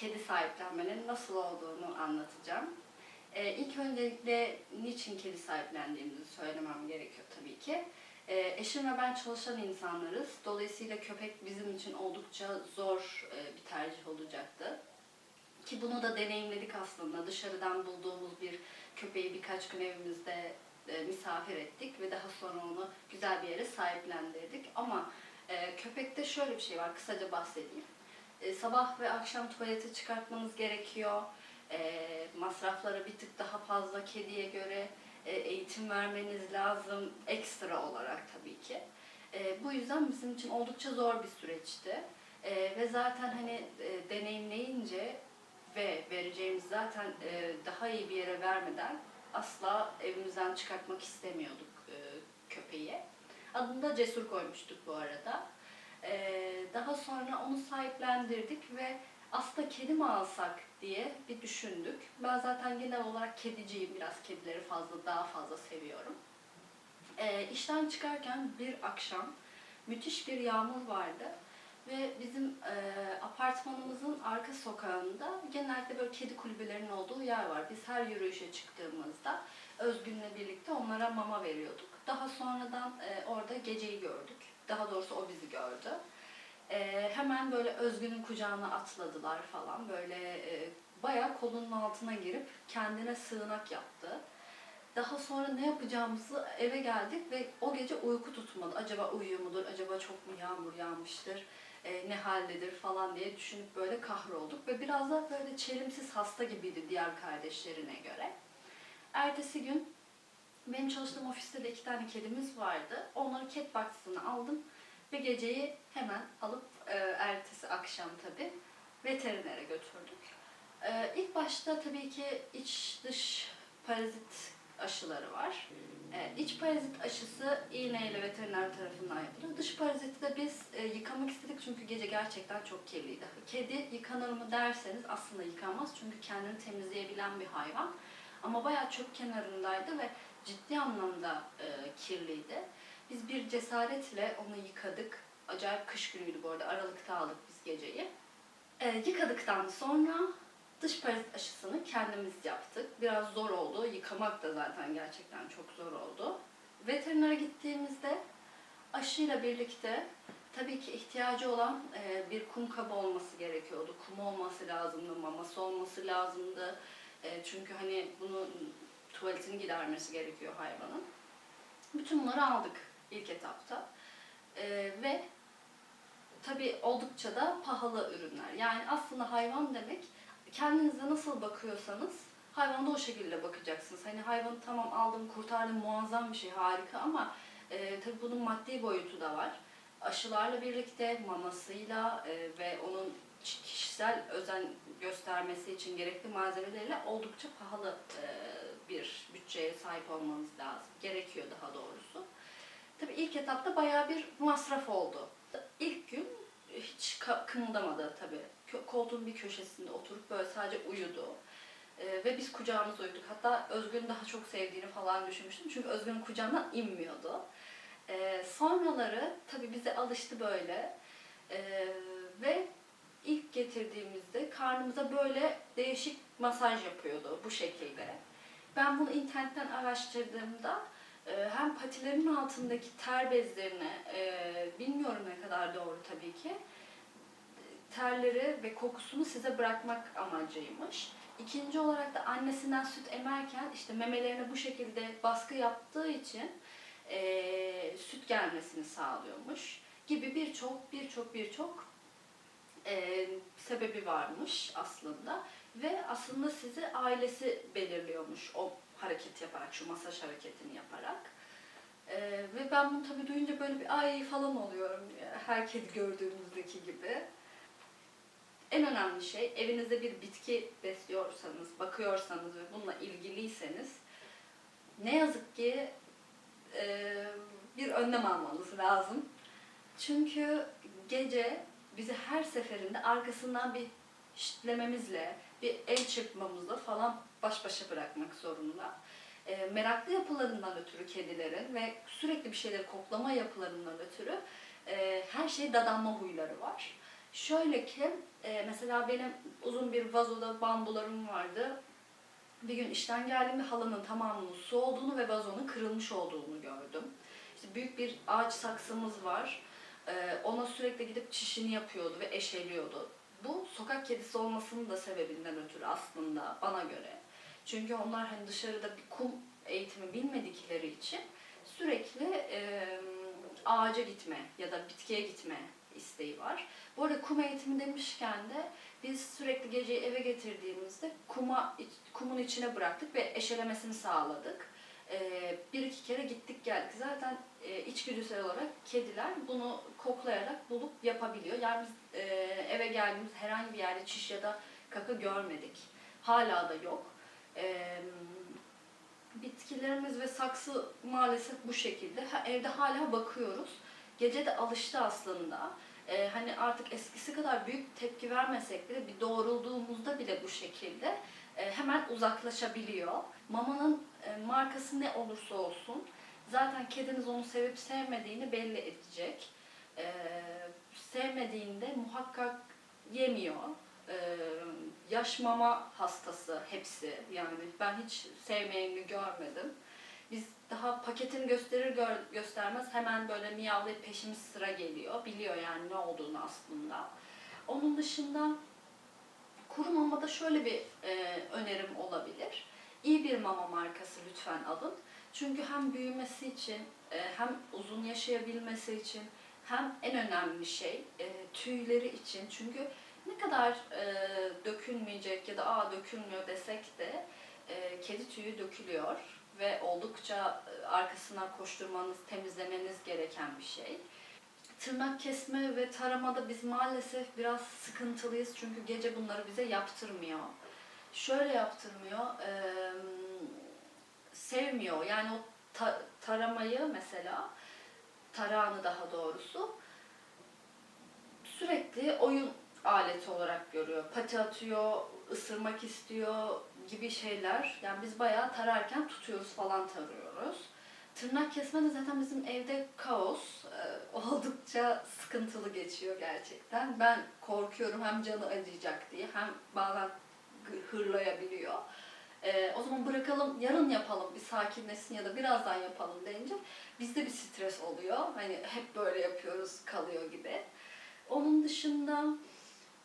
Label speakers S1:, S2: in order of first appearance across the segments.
S1: kedi sahiplenmenin nasıl olduğunu anlatacağım. Ee, ilk öncelikle niçin kedi sahiplendiğimizi söylemem gerekiyor tabii ki. Ee, eşim ve ben çalışan insanlarız. Dolayısıyla köpek bizim için oldukça zor e, bir tercih olacaktı. Ki bunu da deneyimledik aslında. Dışarıdan bulduğumuz bir köpeği birkaç gün evimizde e, misafir ettik ve daha sonra onu güzel bir yere sahiplendirdik. Ama e, köpekte şöyle bir şey var, kısaca bahsedeyim. E, sabah ve akşam tuvalete çıkartmanız gerekiyor. E, masrafları bir tık daha fazla kediye göre e, eğitim vermeniz lazım ekstra olarak tabii ki. E, bu yüzden bizim için oldukça zor bir süreçti. E, ve zaten hani e, deneyimleyince ve vereceğimiz zaten e, daha iyi bir yere vermeden asla evimizden çıkartmak istemiyorduk e, köpeği. Adını da Cesur koymuştuk bu arada. E, daha sonra onu sahiplendirdik ve aslında kedi mi alsak diye bir düşündük. Ben zaten genel olarak kediciyim. Biraz kedileri fazla daha fazla seviyorum. E, işten çıkarken bir akşam müthiş bir yağmur vardı. Ve bizim e, apartmanımızın arka sokağında genellikle böyle kedi kulübelerinin olduğu yer var. Biz her yürüyüşe çıktığımızda Özgün'le birlikte onlara mama veriyorduk. Daha sonradan e, orada geceyi gördük. Daha doğrusu o bizi gördü. E, hemen böyle Özgün'ün kucağına atladılar falan. Böyle e, bayağı kolunun altına girip kendine sığınak yaptı. Daha sonra ne yapacağımızı eve geldik ve o gece uyku tutmadı. Acaba uyuyor mudur? Acaba çok mu yağmur yağmıştır? E, ne haldedir falan diye düşünüp böyle kahrolduk. Ve biraz da böyle çelimsiz hasta gibiydi diğer kardeşlerine göre. Ertesi gün benim çalıştığım ofiste de iki tane kedimiz vardı. Onları cat box'ına aldım ve geceyi hemen alıp e, ertesi akşam tabii veterinere götürdük. E, ilk başta tabii ki iç dış parazit aşıları var. E, iç parazit aşısı iğneyle veteriner tarafından yapılıyor. Dış paraziti de biz e, yıkamak istedik çünkü gece gerçekten çok kirliydi. Kedi yıkanır mı derseniz aslında yıkanmaz çünkü kendini temizleyebilen bir hayvan. Ama bayağı çöp kenarındaydı ve ciddi anlamda e, kirliydi. Biz bir cesaretle onu yıkadık. Acayip kış günüydü bu arada. Aralıkta aldık biz geceyi. E, yıkadıktan sonra dış parazit aşısını kendimiz yaptık. Biraz zor oldu. Yıkamak da zaten gerçekten çok zor oldu. Veterinere gittiğimizde aşıyla birlikte tabii ki ihtiyacı olan e, bir kum kabı olması gerekiyordu. Kum olması lazımdı, maması olması lazımdı. E, çünkü hani bunu tuvaletini gidermesi gerekiyor hayvanın. Bütün bunları aldık ilk etapta. E, ve tabii oldukça da pahalı ürünler. Yani aslında hayvan demek kendinize nasıl bakıyorsanız hayvana da o şekilde bakacaksınız. Hani hayvanı tamam aldım, kurtardım, muazzam bir şey, harika ama e, tabii bunun maddi boyutu da var. Aşılarla birlikte, mamasıyla e, ve onun kişisel özen göstermesi için gerekli malzemeleriyle oldukça pahalı e, bir bütçeye sahip olmanız lazım. Gerekiyor daha doğrusu. Tabii ilk etapta bayağı bir masraf oldu. İlk gün hiç kımıldamadı tabii. Koltuğun bir köşesinde oturup böyle sadece uyudu. Ee, ve biz kucağımızda uyuduk. Hatta Özgün daha çok sevdiğini falan düşünmüştüm. Çünkü Özgün'ün kucağından inmiyordu. Ee, sonraları tabii bize alıştı böyle. Ee, ve ilk getirdiğimizde karnımıza böyle değişik masaj yapıyordu bu şekilde. Ben bunu internetten araştırdığımda e, hem patilerinin altındaki ter bezlerine, e, bilmiyorum ne kadar doğru tabii ki, terleri ve kokusunu size bırakmak amacıymış. İkinci olarak da annesinden süt emerken işte memelerine bu şekilde baskı yaptığı için e, süt gelmesini sağlıyormuş gibi birçok birçok birçok e, sebebi varmış aslında ve aslında sizi ailesi belirliyormuş o hareket yaparak, şu masaj hareketini yaparak. E, ve ben bunu tabii duyunca böyle bir ay falan oluyorum her kedi gördüğümüzdeki gibi. En önemli şey evinizde bir bitki besliyorsanız, bakıyorsanız ve bununla ilgiliyseniz ne yazık ki e, bir önlem almanız lazım. Çünkü gece bizi her seferinde arkasından bir şitlememizle, bir el çırpmamızla falan baş başa bırakmak zorunda. E, meraklı yapılarından ötürü kedilerin ve sürekli bir şeyleri koklama yapılarından ötürü e, her şeye dadanma huyları var. Şöyle ki e, mesela benim uzun bir vazoda bambularım vardı. Bir gün işten geldiğimde halının tamamının su olduğunu ve vazonun kırılmış olduğunu gördüm. İşte büyük bir ağaç saksımız var. Ee, ona sürekli gidip çişini yapıyordu ve eşeliyordu. Bu sokak kedisi olmasının da sebebinden ötürü aslında bana göre. Çünkü onlar hani dışarıda bir kum eğitimi bilmedikleri için sürekli e, ağaca gitme ya da bitkiye gitme isteği var. Bu arada kum eğitimi demişken de biz sürekli geceyi eve getirdiğimizde kuma kumun içine bıraktık ve eşelemesini sağladık. Ee, bir iki kere gittik geldik. Zaten e, içgüdüsel olarak kediler bunu koklayarak bulup yapabiliyor. Yani biz e, eve geldiğimiz herhangi bir yerde çiş ya da kaka görmedik. Hala da yok. Ee, bitkilerimiz ve saksı maalesef bu şekilde. Ha, evde hala bakıyoruz. Gece de alıştı aslında. Ee, hani artık eskisi kadar büyük tepki vermesek bile bir doğrulduğumuzda bile bu şekilde e, hemen uzaklaşabiliyor. Mamanın e, markası ne olursa olsun zaten kediniz onu sevip sevmediğini belli edecek. Ee, sevmediğinde muhakkak yemiyor. Yaş mama hastası hepsi. Yani ben hiç sevmeyeni görmedim. Biz daha paketini gösterir gör- göstermez hemen böyle miyavlayıp peşimiz sıra geliyor. Biliyor yani ne olduğunu aslında. Onun dışında kuru mamada şöyle bir e, önerim olabilir. İyi bir mama markası lütfen alın. Çünkü hem büyümesi için, e, hem uzun yaşayabilmesi için, hem en önemli şey e, tüyleri için. Çünkü ne kadar e, dökülmeyecek ya da aa dökülmüyor desek de e, kedi tüyü dökülüyor ve oldukça e, arkasından koşturmanız, temizlemeniz gereken bir şey. Tırnak kesme ve taramada biz maalesef biraz sıkıntılıyız çünkü gece bunları bize yaptırmıyor. Şöyle yaptırmıyor, e, sevmiyor. Yani o ta- taramayı mesela, tarağını daha doğrusu sürekli oyun aleti olarak görüyor. Pati atıyor, ısırmak istiyor gibi şeyler. Yani biz bayağı tararken tutuyoruz falan tarıyoruz. Tırnak kesme de zaten bizim evde kaos. Ee, oldukça sıkıntılı geçiyor gerçekten. Ben korkuyorum hem canı acıyacak diye hem bazen hı- hırlayabiliyor. Ee, o zaman bırakalım, yarın yapalım, bir sakinleşsin ya da birazdan yapalım deyince bizde bir stres oluyor. Hani hep böyle yapıyoruz, kalıyor gibi. Onun dışında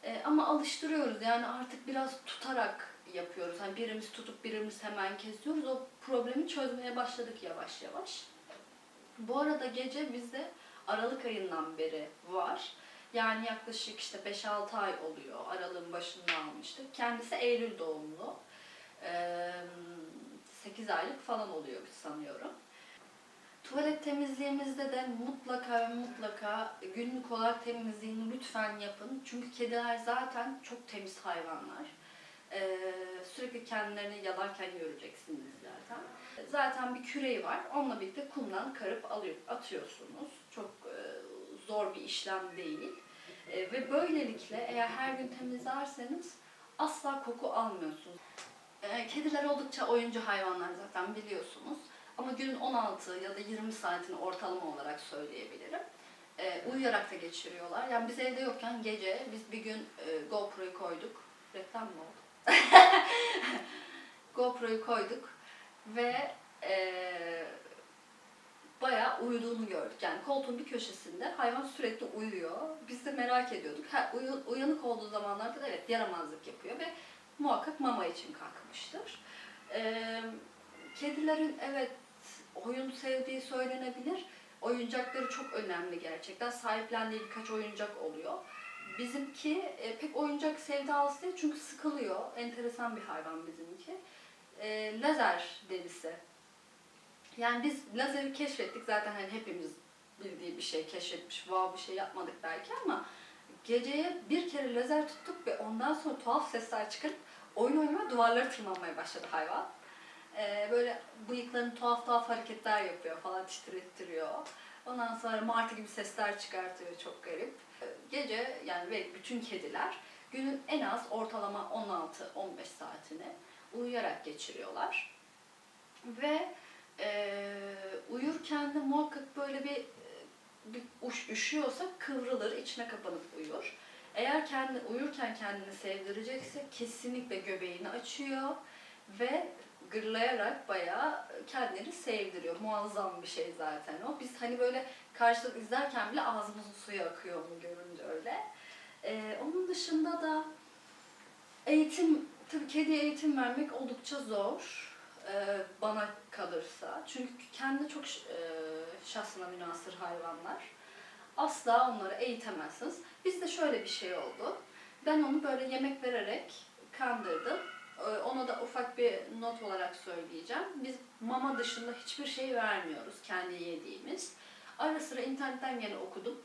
S1: e, ama alıştırıyoruz yani artık biraz tutarak yapıyoruz. Hani birimiz tutup birimiz hemen kesiyoruz. O problemi çözmeye başladık yavaş yavaş. Bu arada gece bizde Aralık ayından beri var. Yani yaklaşık işte 5-6 ay oluyor. Aralığın başında almıştık. Kendisi Eylül doğumlu. Ee, 8 aylık falan oluyor sanıyorum. Tuvalet temizliğimizde de mutlaka ve mutlaka günlük olarak temizliğini lütfen yapın. Çünkü kediler zaten çok temiz hayvanlar. Ee, sürekli kendilerini yalarken göreceksiniz zaten. Zaten bir küreği var. Onunla birlikte kumdan karıp alıyor, atıyorsunuz. Çok e, zor bir işlem değil. E, ve böylelikle eğer her gün temizlerseniz asla koku almıyorsunuz. E, kediler oldukça oyuncu hayvanlar zaten biliyorsunuz. Ama günün 16 ya da 20 saatini ortalama olarak söyleyebilirim. E, uyuyarak da geçiriyorlar. Yani biz evde yokken gece biz bir gün e, GoPro'yu koyduk. Reklam mı oldu? GoPro'yu koyduk ve e, bayağı uyuduğunu gördük. Yani koltuğun bir köşesinde hayvan sürekli uyuyor. Biz de merak ediyorduk. Ha, uyu- uyanık olduğu zamanlarda da evet yaramazlık yapıyor ve muhakkak mama için kalkmıştır. E, kedilerin evet oyun sevdiği söylenebilir. Oyuncakları çok önemli gerçekten. Sahiplendiği birkaç oyuncak oluyor. Bizimki e, pek oyuncak sevdalısı değil çünkü sıkılıyor. Enteresan bir hayvan bizimki. E, lazer delisi. Yani biz lazeri keşfettik zaten hani hepimiz bildiği bir şey keşfetmiş, wow bir şey yapmadık belki ama geceye bir kere lazer tuttuk ve ondan sonra tuhaf sesler çıkarıp oyun oynamaya duvarları tırmanmaya başladı hayvan. Ee, böyle bıyıklarını tuhaf tuhaf hareketler yapıyor falan titrettiriyor. Ondan sonra martı gibi sesler çıkartıyor çok garip. Gece yani ve bütün kediler günün en az ortalama 16-15 saatini uyuyarak geçiriyorlar. Ve e, uyurken de muhakkak böyle bir, bir uş, üşüyorsa kıvrılır, içine kapanıp uyur. Eğer kendi uyurken kendini sevdirecekse kesinlikle göbeğini açıyor ve gırlayarak bayağı kendini sevdiriyor. Muazzam bir şey zaten o. Biz hani böyle karşılık izlerken bile ağzımızın suyu akıyor onu görünce öyle. Ee, onun dışında da eğitim, tabii kediye eğitim vermek oldukça zor e, bana kalırsa. Çünkü kendi çok e, şahsına münasır hayvanlar. Asla onları eğitemezsiniz. Bizde şöyle bir şey oldu. Ben onu böyle yemek vererek kandırdım. Ee, Ona da ufak bir not olarak söyleyeceğim. Biz mama dışında hiçbir şey vermiyoruz kendi yediğimiz. Ara sıra internetten gene okudum.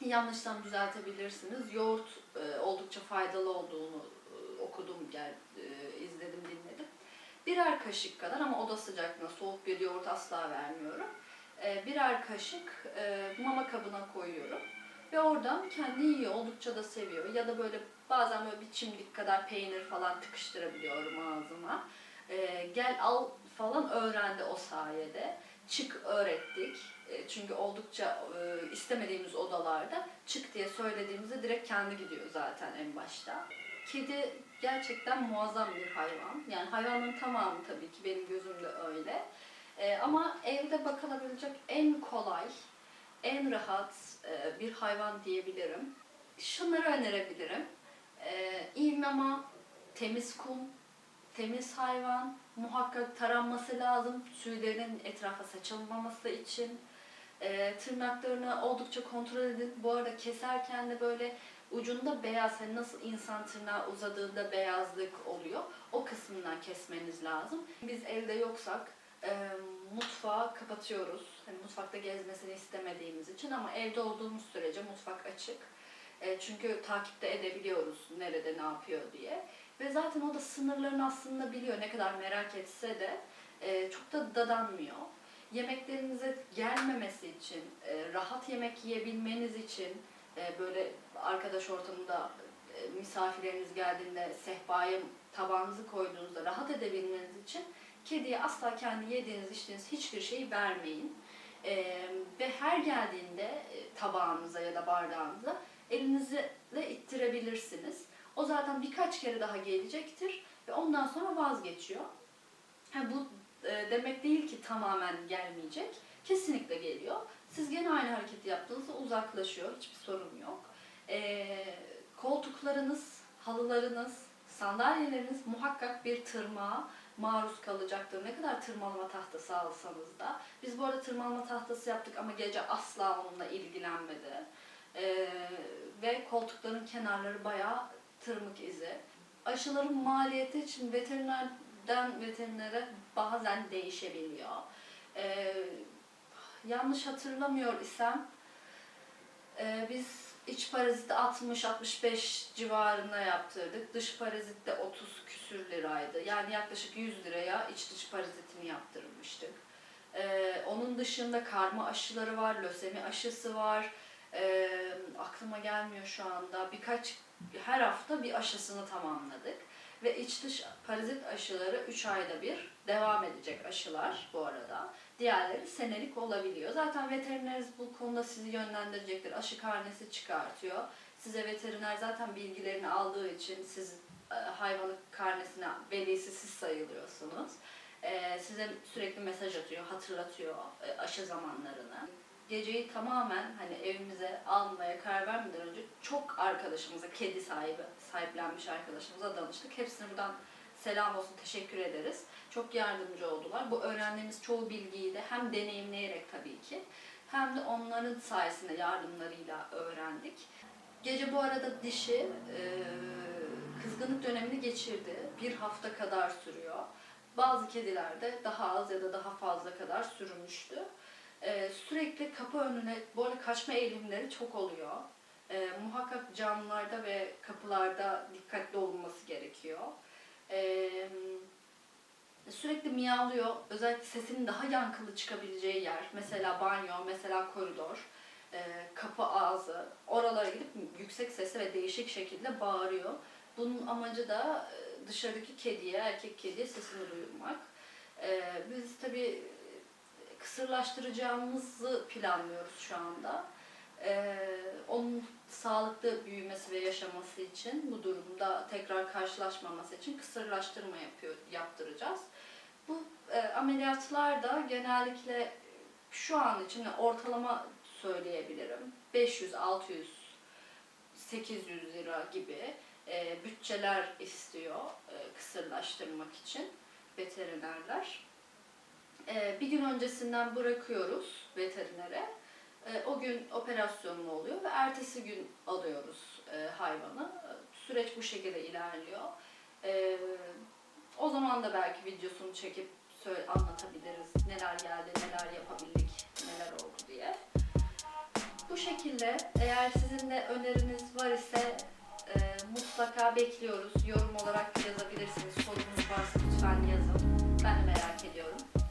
S1: Yanlışsam düzeltebilirsiniz. Yoğurt e, oldukça faydalı olduğunu e, okudum, gel, e, izledim, dinledim. Birer kaşık kadar ama oda sıcaklığında soğuk bir yoğurt asla vermiyorum. E, birer kaşık e, mama kabına koyuyorum. Ve oradan kendi yiyor, oldukça da seviyor. Ya da böyle bazen böyle bir çimdik kadar peynir falan tıkıştırabiliyorum ağzıma. E, gel al falan öğrendi o sayede. Çık öğrettik. E, çünkü oldukça e, istemediğimiz odalarda çık diye söylediğimizde direkt kendi gidiyor zaten en başta. Kedi gerçekten muazzam bir hayvan. Yani hayvanların tamamı tabii ki benim gözümde öyle. E, ama evde bakılabilecek en kolay, en rahat bir hayvan diyebilirim. Şunları önerebilirim. E, mama, temiz kum, temiz hayvan, muhakkak taranması lazım tüylerin etrafa saçılmaması için. E, tırnaklarını oldukça kontrol edin. Bu arada keserken de böyle ucunda beyaz, hani nasıl insan tırnağı uzadığında beyazlık oluyor. O kısmından kesmeniz lazım. Biz evde yoksak e, mutfağı kapatıyoruz. Hani mutfakta gezmesini istemediğimiz için ama evde olduğumuz sürece mutfak açık. E, çünkü takipte edebiliyoruz nerede ne yapıyor diye. Ve zaten o da sınırlarını aslında biliyor. Ne kadar merak etse de e, çok da dadanmıyor. Yemeklerinize gelmemesi için, e, rahat yemek yiyebilmeniz için e, böyle arkadaş ortamında e, misafirleriniz geldiğinde sehpaya tabağınızı koyduğunuzda rahat edebilmeniz için kediye asla kendi yediğiniz içtiğiniz hiçbir şeyi vermeyin. E, ve her geldiğinde e, tabağınıza ya da bardağınıza elinizle ittirebilirsiniz. O zaten birkaç kere daha gelecektir ve ondan sonra vazgeçiyor. Ha, bu e, demek değil ki tamamen gelmeyecek. Kesinlikle geliyor. Siz gene aynı hareketi yaptığınızda uzaklaşıyor. Hiçbir sorun yok. E, koltuklarınız, halılarınız, sandalyeleriniz muhakkak bir tırmağa maruz kalacaktır. Ne kadar tırmalama tahtası alsanız da. Biz bu arada tırmalama tahtası yaptık ama gece asla onunla ilgilenmedi. E, ve koltukların kenarları bayağı tırmık izi. Aşıların maliyeti için veterinerden veterinere bazen değişebiliyor. Ee, yanlış hatırlamıyor isem e, biz iç parazit 60-65 civarında yaptırdık. Dış parazit de 30 küsür liraydı. Yani yaklaşık 100 liraya iç dış parazitini yaptırmıştık. Ee, onun dışında karma aşıları var, lösemi aşısı var. Ee, aklıma gelmiyor şu anda. Birkaç her hafta bir aşısını tamamladık. Ve iç dış parazit aşıları 3 ayda bir devam edecek aşılar bu arada. Diğerleri senelik olabiliyor. Zaten veterineriniz bu konuda sizi yönlendirecektir. Aşı karnesi çıkartıyor. Size veteriner zaten bilgilerini aldığı için siz e, hayvanın karnesine velisi siz sayılıyorsunuz. E, size sürekli mesaj atıyor, hatırlatıyor e, aşı zamanlarını geceyi tamamen hani evimize almaya karar vermeden önce çok arkadaşımıza, kedi sahibi, sahiplenmiş arkadaşımıza danıştık. Hepsine buradan selam olsun, teşekkür ederiz. Çok yardımcı oldular. Bu öğrendiğimiz çoğu bilgiyi de hem deneyimleyerek tabii ki hem de onların sayesinde yardımlarıyla öğrendik. Gece bu arada dişi e, kızgınlık dönemini geçirdi. Bir hafta kadar sürüyor. Bazı kedilerde daha az ya da daha fazla kadar sürmüştü. Ee, sürekli kapı önüne böyle kaçma eğilimleri çok oluyor. Ee, muhakkak camlarda ve kapılarda dikkatli olunması gerekiyor. Ee, sürekli miyavlıyor. Özellikle sesinin daha yankılı çıkabileceği yer. Mesela banyo, mesela koridor, e, kapı ağzı. Oralara gidip yüksek sesle ve değişik şekilde bağırıyor. Bunun amacı da e, dışarıdaki kediye, erkek kediye sesini duyurmak. Ee, biz tabii kısırlaştıracağımızı planlıyoruz şu anda. Ee, onun sağlıklı büyümesi ve yaşaması için bu durumda tekrar karşılaşmaması için kısırlaştırma yapıyor, yaptıracağız. Bu e, ameliyatlar da genellikle şu an için ortalama söyleyebilirim. 500, 600, 800 lira gibi e, bütçeler istiyor e, kısırlaştırmak için veterinerler. E, bir gün öncesinden bırakıyoruz veterinere. E, o gün operasyonlu oluyor ve ertesi gün alıyoruz e, hayvanı. Süreç bu şekilde ilerliyor. E, o zaman da belki videosunu çekip anlatabiliriz. Neler geldi, neler yapabildik, neler oldu diye. Bu şekilde eğer sizin de öneriniz var ise e, mutlaka bekliyoruz. Yorum olarak yazabilirsiniz. Sorunuz varsa lütfen yazın. Ben de merak ediyorum.